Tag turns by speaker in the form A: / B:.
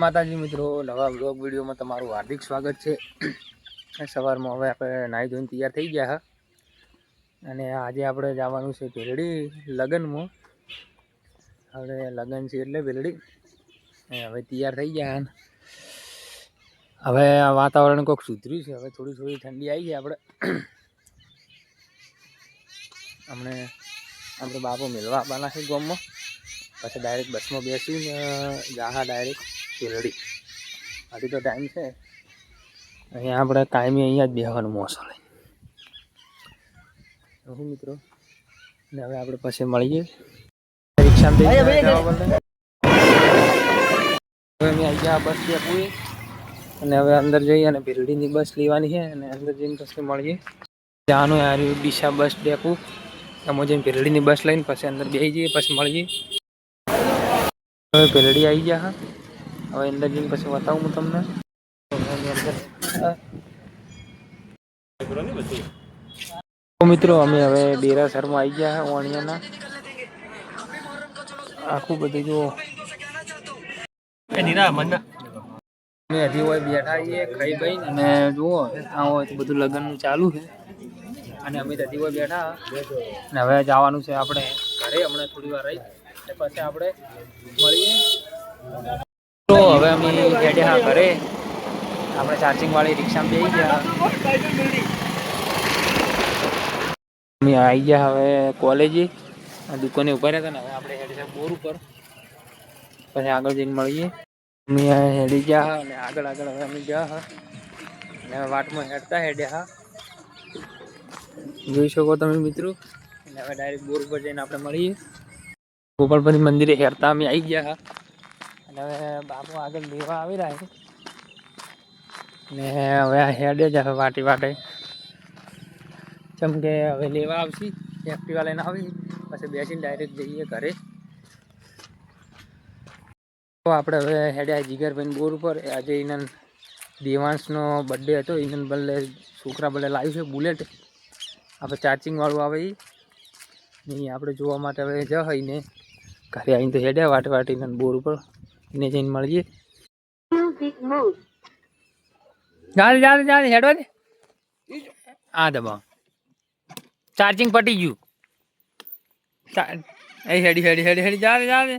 A: માતાજી મિત્રો, નવા બ્લોગ વિડીયોમાં તમારું હાર્દિક સ્વાગત છે. સવારમાં હવે આપણે નાહી ધોઈને તૈયાર થઈ ગયા હા. અને આજે આપણે જવાનું છે ભેલડી લગ્નમાં. હવે લગ્ન છે એટલે ભેલડી હવે તૈયાર થઈ ગયા હવે વાતાવરણ કોઈક સુધર્યું છે, હવે થોડી થોડી ઠંડી આવી ગઈ આપણે. હમણે આપણે બાપો મેળવા આપવાના છે ગામમાં. પછી ડાયરેક્ટ બસમાં બેસીને, જાહા ડાયરેક્ટ ભેરડી હજી તો ટાઈમ છે. અહીંયા આપણે કાયમી અહીંયા જ બેહવાનું મોસો હું મિત્રો? ને હવે આપણે પછી મળીએ. રિક્ષામાં અમે અહીંયા બસ ડેપોએ અને હવે અંદર જઈએ અને ભીરડીની બસ લેવાની છે અને અંદર જઈને પછી મળીએ. જવાનું આ ડીસા બસ ડેપો. એમાં જઈને ભીરડીની બસ લઈને પછી અંદર બેસી જઈએ પછી મળીએ. હવે ભીરડી આવી ગયા હા. હવે અંદર જઈને પછી બતાવું હું તમને. મિત્રો અમે હવે ડેરાસરમાં આવી ગયા હા વાણિયાના આખું બધું જો અમે હજી હોય બેઠા છીએ ખાઈ ભાઈ અને જુઓ આ હોય તો બધું લગ્નનું ચાલુ છે. અને અમે હજી હોય બેઠા. અને હવે જવાનું છે આપણે ઘરે હમણાં થોડી વાર રહી. પછી આપણે મળીએ. તો હવે અમે હેડ્યા હા ઘરે. આપણે ચાર્જિંગ વાળી રિક્ષામાં બેસી ગયા. અમે આવી ગયા હવે કોલેજે. દુકાને ઊભા રહ્યા હતા ને, હવે આપણે હેડ્યા બોર ઉપર. પછી આગળ જઈને મળીએ. અમે હેડી ગયા હા અને આગળ આગળ હવે અમે ગયા હા. અને વાટમાં હેડતા હેડ્યા હા. જોઈ શકો તમે મિત્રો. અને હવે ડાયરેક્ટ બોર ઉપર જઈને આપણે મળીએ. ગોપાલપતિ મંદિરે હેરતા અમે આવી ગયા હા. અને હવે બાપુ આગળ લેવા આવી રહ્યા છે. ને હવે આ હેડે જ હવે વાટી વાટે. જેમ કે હવે લેવા આવશી એક્ટિવા લઈને આવી, પછી બેસીને ડાયરેક્ટ જઈએ ઘરે. તો આપણે હવે હેડ્યા જીગરભાઈ બોર ઉપર. આજે ઇનન દેવાંશનો બર્થડે હતો. ઇનન બદલે છોકરા બદલે લાવ્યું છે બુલેટ આપણે ચાર્જિંગ વાળું આવે એ નહીં આપણે જોવા માટે હવે જ ને. ઘરે આવીને તો હેડ્યા વાટ વાટીને બોર ઉપર. એને જઈને મળીએ. જાણે જાતે જાતે હેડવા દે આ દબાવ. ચાર્જિંગ પટી ગયું. એ હેડી હેડી હેડી હેડી જાતે જાતે